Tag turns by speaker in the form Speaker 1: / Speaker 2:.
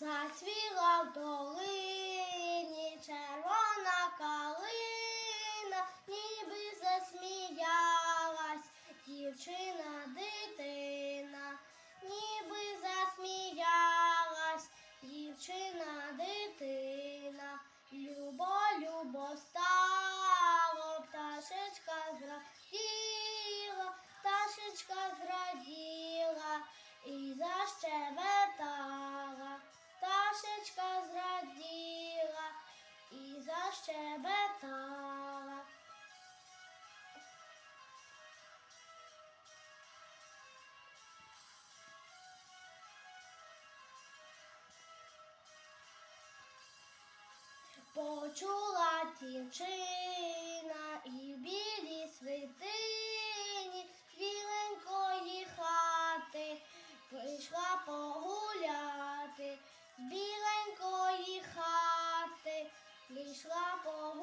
Speaker 1: Зацвіла в долині червона калина, ніби засміялась дівчина дитина, ніби засміялась дівчина дитина, любо, любо стало, пташечка зраділа, пташечка зраділа і защебетала. Почула дівчина і в білій свитині біленької хати прийшла погуляти, біленької хати прийшла погуляти,